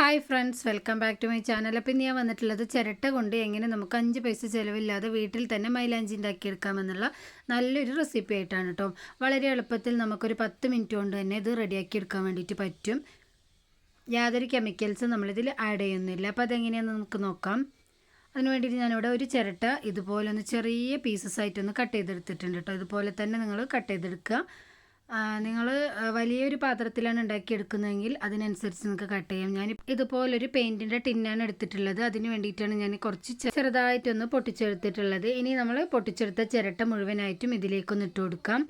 Hi friends welcome back to my channel അപ്പം ഞാൻ വന്നിട്ടുള്ളത് ചിരട്ട കൊണ്ട് എങ്ങനെ നമുക്ക് അഞ്ച് പൈസ ചിലവില്ലാതെ വീട്ടിൽ തന്നെ മൈലാഞ്ചി ഉണ്ടാക്കിയെടുക്കാമെന്നുള്ള നല്ലൊരു റെസിപ്പി ആയിട്ടാണ് കേട്ടോ. വളരെ എളുപ്പത്തിൽ നമുക്കൊരു പത്ത് മിനിറ്റ് കൊണ്ട് തന്നെ ഇത് റെഡിയാക്കി എടുക്കാൻ വേണ്ടിയിട്ട് പറ്റും. യാതൊരു കെമിക്കൽസും നമ്മളിതിൽ ആഡ് ചെയ്യുന്നില്ല. അപ്പോൾ അതെങ്ങനെയാണെന്ന് നമുക്ക് നോക്കാം. അതിന് വേണ്ടിയിട്ട് ഞാനിവിടെ ഒരു ചിരട്ട ഇതുപോലെ ഒന്ന് ചെറിയ പീസസ് ആയിട്ടൊന്ന് കട്ട് ചെയ്തെടുത്തിട്ടുണ്ട് കേട്ടോ. ഇതുപോലെ തന്നെ നിങ്ങൾ കട്ട് ചെയ്തെടുക്കുക. നിങ്ങൾ വലിയൊരു പാത്രത്തിലാണ് ഉണ്ടാക്കിയെടുക്കുന്നതെങ്കിൽ അതിനനുസരിച്ച് നിങ്ങൾക്ക് കട്ട് ചെയ്യാം. ഞാൻ ഇതുപോലൊരു പെയിന്റിന്റെ ടിന്നാണ് എടുത്തിട്ടുള്ളത്. അതിന് വേണ്ടിയിട്ടാണ് ഞാൻ കുറച്ച് ചെറുതായിട്ടൊന്ന് പൊട്ടിച്ചെടുത്തിട്ടുള്ളത്. ഇനി നമ്മൾ പൊട്ടിച്ചെടുത്ത ചിരട്ട മുഴുവനായിട്ടും ഇതിലേക്കൊന്ന് ഇട്ട് കൊടുക്കാം.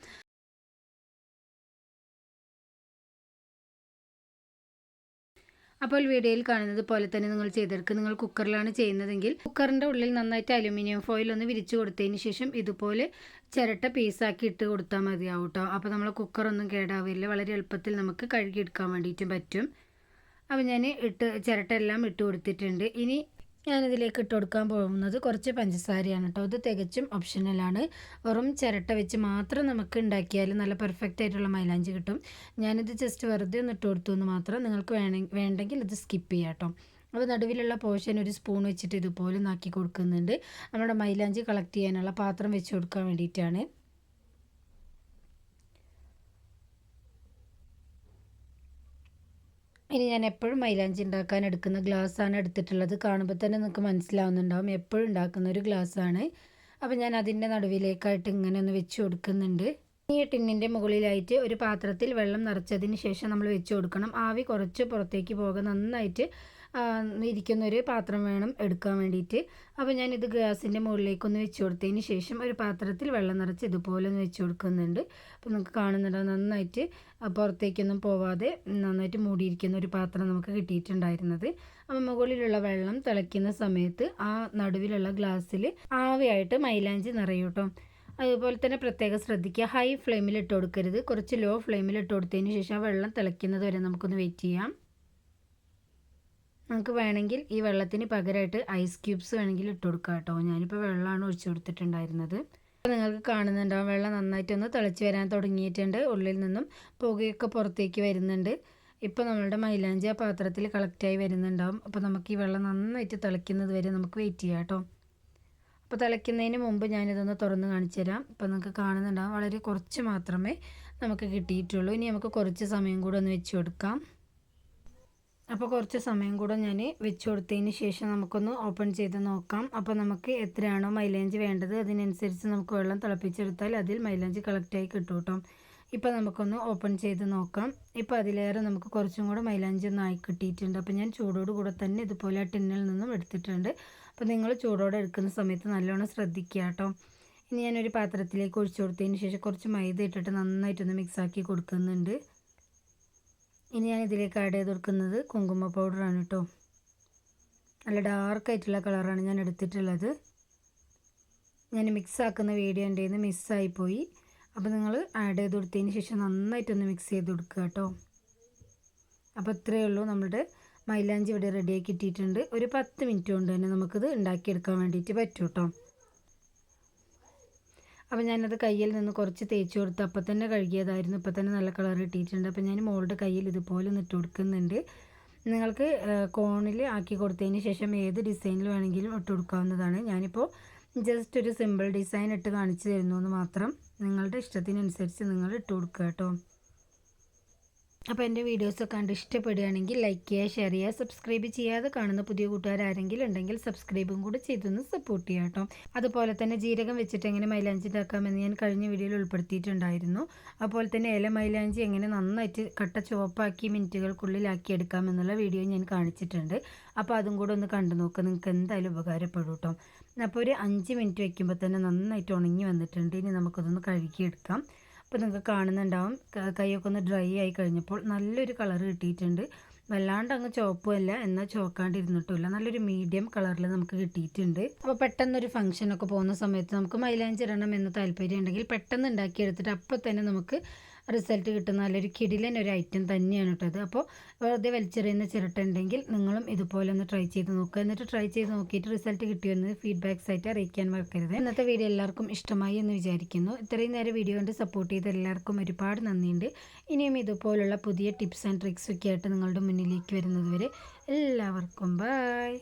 അപ്പോൾ വീഡിയോയിൽ കാണുന്നത് പോലെ തന്നെ നിങ്ങൾ ചെയ്തെടുക്കുക നിങ്ങൾ കുക്കറിലാണ് ചെയ്യുന്നതെങ്കിൽ കുക്കറിന്റെ ഉള്ളിൽ നന്നായിട്ട് അലുമിനിയം ഫോയിൽ ഒന്ന് വിരിച്ചു കൊടുത്തതിന് ശേഷം ഇതുപോലെ ചിരട്ട പീസാക്കി ഇട്ട് കൊടുത്താൽ മതിയാവും കേട്ടോ അപ്പോൾ നമ്മൾ കുക്കറൊന്നും കേടാവില്ല. വളരെ എളുപ്പത്തിൽ നമുക്ക് കഴുകിയെടുക്കാൻ വേണ്ടിയിട്ടും പറ്റും. അപ്പോൾ ഞാൻ ഇട്ട് ചിരട്ട എല്ലാം ഇട്ട് കൊടുത്തിട്ടുണ്ട്. ഇനി ഞാനിതിലേക്ക് ഇട്ട് കൊടുക്കാൻ പോകുന്നത് കുറച്ച് പഞ്ചസാരയാണ് കേട്ടോ. ഇത് തികച്ചും ഓപ്ഷണലാണ് വെറും ചിരട്ട വെച്ച് മാത്രം നമുക്ക് ഉണ്ടാക്കിയാൽ നല്ല പെർഫെക്റ്റ് ആയിട്ടുള്ള മൈലാഞ്ചി കിട്ടും. ഞാനിത് ജസ്റ്റ് വെറുതെ ഒന്ന് ഇട്ട് കൊടുത്തു എന്ന് മാത്രം നിങ്ങൾക്ക് വേണമെങ്കിൽ വേണ്ടെങ്കിൽ ഇത് സ്കിപ്പ് ചെയ്യാം കേട്ടോ. അപ്പോൾ നടുവിലുള്ള പോഷൻ ഒരു സ്പൂൺ വെച്ചിട്ട് ഇതുപോലെ നാക്കി കൊടുക്കുന്നുണ്ട്. നമ്മുടെ മൈലാഞ്ചി കളക്ട് ചെയ്യാനുള്ള പാത്രം വെച്ച് കൊടുക്കാൻ വേണ്ടിയിട്ടാണ്. ഇനി ഞാൻ എപ്പോഴും മൈലാഞ്ചി ഉണ്ടാക്കാൻ എടുക്കുന്ന ഗ്ലാസ്സാണ് എടുത്തിട്ടുള്ളത്. കാണുമ്പോൾ തന്നെ നിങ്ങൾക്ക് മനസ്സിലാവുന്നുണ്ടാവും. എപ്പോഴും ഉണ്ടാക്കുന്ന ഒരു ഗ്ലാസ്സാണ്. അപ്പോൾ ഞാൻ അതിന്റെ നടുവിലേക്കായിട്ട് ഇങ്ങനെ ഒന്ന് വെച്ച് കൊടുക്കുന്നുണ്ട്. ഈ ടിന്നിന്റെ മുകളിലായിട്ട് ഒരു പാത്രത്തിൽ വെള്ളം നിറച്ചതിന് ശേഷം നമ്മൾ വെച്ച് കൊടുക്കണം. ആവി കുറച്ച് പുറത്തേക്ക് പോകാൻ നന്നായിട്ട് ഇരിക്കുന്ന ഒരു പാത്രം വേണം എടുക്കാൻ വേണ്ടിയിട്ട്. അപ്പോൾ ഞാനിത് ഗ്യാസിന്റെ മുകളിലേക്കൊന്ന് വെച്ച് കൊടുത്തതിന് ശേഷം ഒരു പാത്രത്തിൽ വെള്ളം നിറച്ച് ഇതുപോലെ ഒന്ന് വെച്ച് കൊടുക്കുന്നുണ്ട്. അപ്പോൾ നമുക്ക് കാണുന്നുണ്ടോ? നന്നായിട്ട് പുറത്തേക്കൊന്നും പോവാതെ നന്നായിട്ട് മൂടിയിരിക്കുന്ന ഒരു പാത്രം നമുക്ക് കിട്ടിയിട്ടുണ്ടായിരുന്നത്. അപ്പോൾ മുകളിലുള്ള വെള്ളം തിളയ്ക്കുന്ന സമയത്ത് ആ നടുവിലുള്ള ഗ്ലാസ്സിൽ ആവിയായിട്ട് മൈലാഞ്ചി നിറയൂട്ടോ അതുപോലെ തന്നെ പ്രത്യേകം ശ്രദ്ധിക്കുക ഹൈ ഫ്ലെയിമിൽ ഇട്ട് കൊടുക്കരുത്. കുറച്ച് ലോ ഫ്ലെയിമിൽ ഇട്ട് കൊടുത്തതിന് ശേഷം വെള്ളം തിളയ്ക്കുന്നത് വരെ നമുക്കൊന്ന് വെയിറ്റ് ചെയ്യാം. നമുക്ക് വേണമെങ്കിൽ ഈ വെള്ളത്തിന് പകരമായിട്ട് ഐസ് ക്യൂബ്സ് വേണമെങ്കിൽ ഇട്ട് കൊടുക്കാം കേട്ടോ. ഞാനിപ്പോൾ വെള്ളമാണ് ഒഴിച്ചു കൊടുത്തിട്ടുണ്ടായിരുന്നത്. നിങ്ങൾക്ക് കാണുന്നുണ്ടാവും വെള്ളം നന്നായിട്ടൊന്ന് തിളച്ച് വരാൻ തുടങ്ങിയിട്ടുണ്ട്. ഉള്ളിൽ നിന്നും പുകയൊക്കെ പുറത്തേക്ക് വരുന്നുണ്ട്. ഇപ്പോൾ നമ്മളുടെ മൈലാഞ്ചി ആ പാത്രത്തിൽ കളക്റ്റായി വരുന്നുണ്ടാവും. അപ്പോൾ നമുക്ക് ഈ വെള്ളം നന്നായിട്ട് തിളയ്ക്കുന്നത് വരെ നമുക്ക് വെയിറ്റ് ചെയ്യാം കേട്ടോ. അപ്പോൾ തിളയ്ക്കുന്നതിന് മുമ്പ് ഞാനിതൊന്ന് തുറന്ന് കാണിച്ചു തരാം. അപ്പോൾ നിങ്ങൾക്ക് കാണുന്നുണ്ടാവും വളരെ കുറച്ച് മാത്രമേ നമുക്ക് കിട്ടിയിട്ടുള്ളൂ. ഇനി നമുക്ക് കുറച്ച് സമയം കൂടെ ഒന്ന് വെച്ച് കൊടുക്കാം. അപ്പോൾ കുറച്ച് സമയം കൂടെ ഞാൻ വെച്ച് കൊടുത്തതിന് ശേഷം നമുക്കൊന്ന് ഓപ്പൺ ചെയ്ത് നോക്കാം. അപ്പോൾ നമുക്ക് എത്രയാണോ മൈലേഞ്ച് വേണ്ടത് അതിനനുസരിച്ച് നമുക്ക് വെള്ളം തിളപ്പിച്ചെടുത്താൽ അതിൽ മൈലേഞ്ച് കളക്റ്റായി കിട്ടും കേട്ടോ. ഇപ്പോൾ നമുക്കൊന്ന് ഓപ്പൺ ചെയ്ത് നോക്കാം. ഇപ്പോൾ അതിലേറെ നമുക്ക് കുറച്ചും കൂടെ മൈലാഞ്ചി ഒന്ന് ആയി കിട്ടിയിട്ടുണ്ട്. അപ്പോൾ ഞാൻ ചൂടോട് കൂടെ തന്നെ ഇതുപോലെ ടിന്നിൽ നിന്നും എടുത്തിട്ടുണ്ട്. അപ്പോൾ നിങ്ങൾ ചൂടോടെ എടുക്കുന്ന സമയത്ത് നല്ലോണം ശ്രദ്ധിക്കുക കേട്ടോ. ഇനി ഞാനൊരു പാത്രത്തിലേക്ക് ഒഴിച്ചു കൊടുത്തതിന് ശേഷം കുറച്ച് മൈദ ഇട്ടിട്ട് നന്നായിട്ടൊന്ന് മിക്സാക്കി കൊടുക്കുന്നുണ്ട്. ഇനി ഞാൻ ഇതിലേക്ക് ആഡ് ചെയ്ത് കൊടുക്കുന്നത് കുങ്കുമ പൗഡറാണ് കേട്ടോ നല്ല ഡാർക്കായിട്ടുള്ള കളറാണ് ഞാൻ എടുത്തിട്ടുള്ളത്. ഞാൻ മിക്സ് ആക്കുന്ന വീഡിയോ എന്റെ മിസ്സായിപ്പോയി അപ്പോൾ നിങ്ങൾ ആഡ് ചെയ്ത് കൊടുത്തതിന് ശേഷം നന്നായിട്ടൊന്ന് മിക്സ് ചെയ്ത് കൊടുക്കുക കേട്ടോ അപ്പോൾ ഇത്രയേ ഉള്ളൂ നമ്മുടെ മൈലാഞ്ചി ഇവിടെ റെഡിയാക്കി ഇട്ടിട്ടുണ്ട് ഒരു പത്ത് മിനിറ്റ് കൊണ്ട് തന്നെ നമുക്കിത് ഉണ്ടാക്കിയെടുക്കാൻ വേണ്ടിയിട്ട് പറ്റും കേട്ടോ അപ്പോൾ ഞാനത് കയ്യിൽ നിന്ന് കുറച്ച് തേച്ച് കൊടുത്ത് അപ്പം തന്നെ കഴുകിയതായിരുന്നു. ഇപ്പം തന്നെ നല്ല കളർ കിട്ടിയിട്ടുണ്ട്. അപ്പം ഞാൻ മോളുടെ കയ്യിൽ ഇതുപോലെ ഒന്ന് ഇട്ട് കൊടുക്കുന്നുണ്ട്. നിങ്ങൾക്ക് കോണിൽ ആക്കി കൊടുത്തതിന് ശേഷം ഏത് ഡിസൈനിൽ വേണമെങ്കിലും ഇട്ട് കൊടുക്കാവുന്നതാണ്. ഞാനിപ്പോൾ ജസ്റ്റ് ഒരു സിമ്പിൾ ഡിസൈൻ ഇട്ട് കാണിച്ചു തരുന്നു എന്ന് മാത്രം. നിങ്ങളുടെ ഇഷ്ടത്തിനനുസരിച്ച് നിങ്ങൾ ഇട്ട് കൊടുക്കുക കേട്ടോ. അപ്പോൾ എന്റെ വീഡിയോസൊക്കെ കണ്ട് ഇഷ്ടപ്പെടുകയാണെങ്കിൽ ലൈക്ക് ചെയ്യുക ഷെയർ ചെയ്യുക സബ്സ്ക്രൈബ് ചെയ്യാതെ കാണുന്ന പുതിയ കൂട്ടുകാരാരെങ്കിലും ഉണ്ടെങ്കിൽ സബ്സ്ക്രൈബും കൂടി ചെയ്തൊന്ന് സപ്പോർട്ട് ചെയ്യാം കേട്ടോ. അതുപോലെ തന്നെ ജീരകം വെച്ചിട്ട് എങ്ങനെ മൈലാഞ്ചി ഉണ്ടാക്കാമെന്ന് ഞാൻ കഴിഞ്ഞ വീഡിയോയിൽ ഉൾപ്പെടുത്തിയിട്ടുണ്ടായിരുന്നു. അതുപോലെ തന്നെ ഇല മൈലാഞ്ചി എങ്ങനെ നന്നായിട്ട് കട്ട ചുവപ്പാക്കി മിനിറ്റുകൾക്കുള്ളിലാക്കി എടുക്കാമെന്നുള്ള വീഡിയോ ഞാൻ കാണിച്ചിട്ടുണ്ട്. അപ്പോൾ അതും കൂടെ ഒന്ന് കണ്ടു നോക്കുക നിങ്ങൾക്ക് എന്തായാലും ഉപകാരപ്പെടും കേട്ടോ. അപ്പോൾ ഒരു അഞ്ച് മിനിറ്റ് വയ്ക്കുമ്പോൾ തന്നെ നന്നായിട്ട് ഉണങ്ങി വന്നിട്ടുണ്ട്. ഇനി നമുക്കതൊന്ന് കഴുകിയെടുക്കാം. ഇപ്പോൾ നിങ്ങൾക്ക് കാണുന്നുണ്ടാവും കൈയൊക്കെ ഒന്ന് ഡ്രൈ ആയി കഴിഞ്ഞപ്പോൾ നല്ലൊരു കളർ കിട്ടിയിട്ടുണ്ട്. വല്ലാണ്ട് അങ്ങ് ചുവപ്പുമല്ല എന്നാൽ ചുവക്കാണ്ടിരുന്നിട്ടുമില്ല. നല്ലൊരു മീഡിയം കളറിൽ നമുക്ക് കിട്ടിയിട്ടുണ്ട്. അപ്പോൾ പെട്ടെന്നൊരു ഫംഗ്ഷനൊക്കെ പോകുന്ന സമയത്ത് നമുക്ക് മൈലാഞ്ചി ഇടണം എന്ന് താല്പര്യം ഉണ്ടെങ്കിൽ പെട്ടെന്ന് ഉണ്ടാക്കിയെടുത്തിട്ട് അപ്പോൾ തന്നെ നമുക്ക് റിസൾട്ട് കിട്ടുന്ന നല്ലൊരു കിടിലൻ ഒരു ഐറ്റം തന്നെയാണ് കേട്ടത് അപ്പോൾ വെറുതെ വലിച്ചെറിയുന്ന ചിരട്ട ഉണ്ടെങ്കിൽ നിങ്ങളും ഇതുപോലെ ഒന്ന് ട്രൈ ചെയ്ത് നോക്കുക എന്നിട്ട് ട്രൈ ചെയ്ത് നോക്കിയിട്ട് റിസൾട്ട് കിട്ടിയെന്ന് ഫീഡ്ബാക്ക്സ് ആയിട്ട് അറിയിക്കാൻ മറക്കരുത്. ഇന്നത്തെ വീഡിയോ എല്ലാവർക്കും ഇഷ്ടമായി എന്ന് വിചാരിക്കുന്നു. ഇത്രയും നേരം വീഡിയോ കൊണ്ട് സപ്പോർട്ട് ചെയ്ത എല്ലാവർക്കും ഒരുപാട് നന്ദിയുണ്ട്. ഇനിയും ഇതുപോലുള്ള പുതിയ ടിപ്സ് ആൻഡ് ട്രിക്സൊക്കെ ആയിട്ട് നിങ്ങളുടെ മുന്നിലേക്ക് വരുന്നത് വരെ എല്ലാവർക്കും ബായ്